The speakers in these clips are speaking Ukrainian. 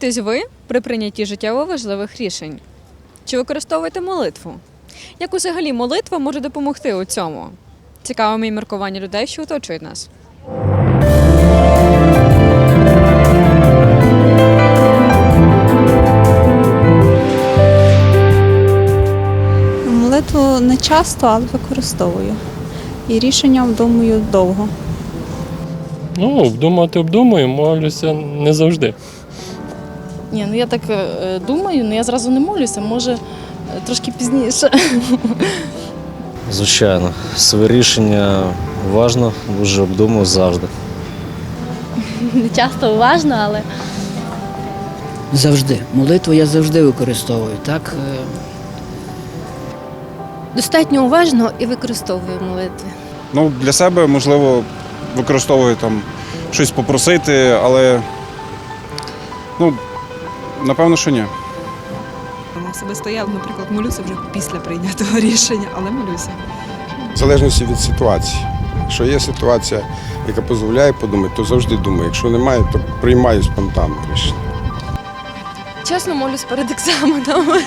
ставитесь ви при прийнятті життєво важливих рішень? Чи використовуєте молитву? Як взагалі молитва може допомогти у цьому? Цікаво мій міркування людей, що оточують нас. Молитву не часто, але використовую. І рішення обдумую довго. Ну, обдумати обдумую, молюся не завжди. Ні, ну я так е, думаю, ну я зразу не молюся, може трошки пізніше. Звичайно, своє рішення важно, дуже обдумую завжди. Не часто уважно, але Завжди. Молитву я завжди використовую. Так, Е, достатньо уважно і використовую молитви. Ну, для себе, можливо, використовую там щось попросити, але ну, напевно, що ні. Особисто я, наприклад, молюся вже після прийнятого рішення, але молюся. В залежності від ситуації. Якщо є ситуація, яка дозволяє подумати, то завжди думаю. Якщо немає, то приймаю спонтанне рішення. Чесно молюсь перед екзаменами.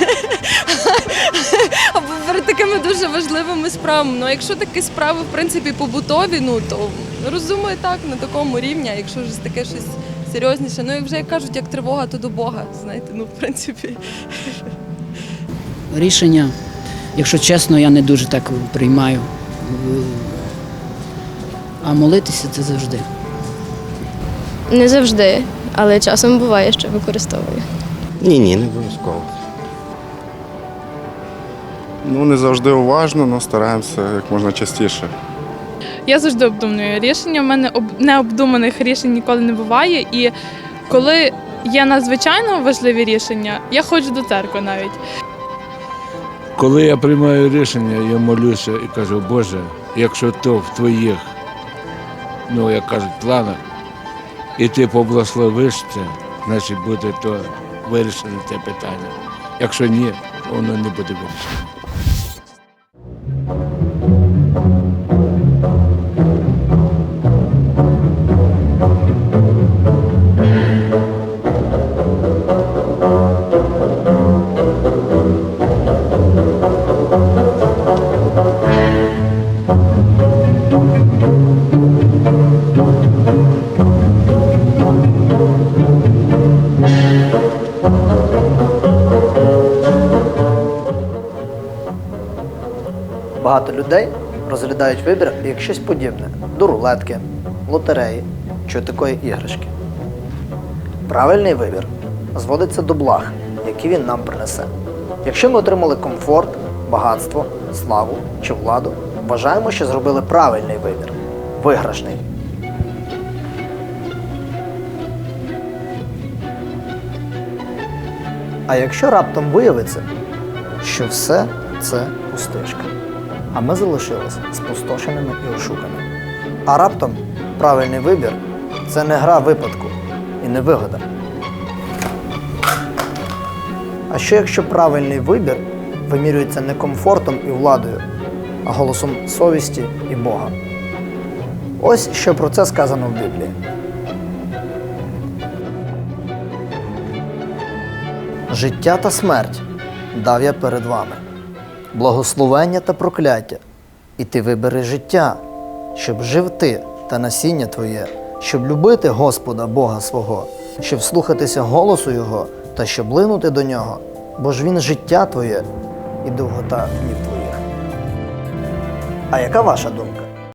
Або перед такими дуже важливими справами. Ну, якщо такі справи, в принципі, побутові, ну то розумію так, на такому рівні, а якщо ж таке щось серйозніше. Ну, як вже як кажуть, як тривога, то до Бога. Знаєте, ну в принципі. рішення, якщо чесно, я не дуже так приймаю. А молитися це завжди. Не завжди, але часом буває, що використовую. Ні, ні, не обов'язково. Ну, не завжди уважно, але стараємося як можна частіше. Я завжди обдумую рішення. У мене об- необдуманих рішень ніколи не буває. І коли є надзвичайно важливі рішення, я ходжу до церкви навіть. Коли я приймаю рішення, я молюся і кажу, Боже, якщо то в твоїх, ну як кажуть, планах, і ти поблагословиш це, значить буде то вирішено це питання. Якщо ні, воно не буде вирішено. Багато людей розглядають вибір як щось подібне до рулетки, лотереї чи такої іграшки. Правильний вибір зводиться до благ, які він нам принесе. Якщо ми отримали комфорт, багатство, славу чи владу, вважаємо, що зробили правильний вибір виграшний. А якщо раптом виявиться, що все це пустишка, а ми залишилися спустошеними і ошуканими. А раптом правильний вибір це не гра випадку і не вигода. А що якщо правильний вибір вимірюється не комфортом і владою, а голосом совісті і Бога? Ось що про це сказано в Біблії. Життя та смерть дав я перед вами, благословення та прокляття, і ти вибереш життя, щоб жив ти та насіння твоє, щоб любити Господа Бога свого, щоб слухатися голосу Його та щоб линути до нього, бо ж Він життя твоє і довгота днів твоїх. А яка ваша думка?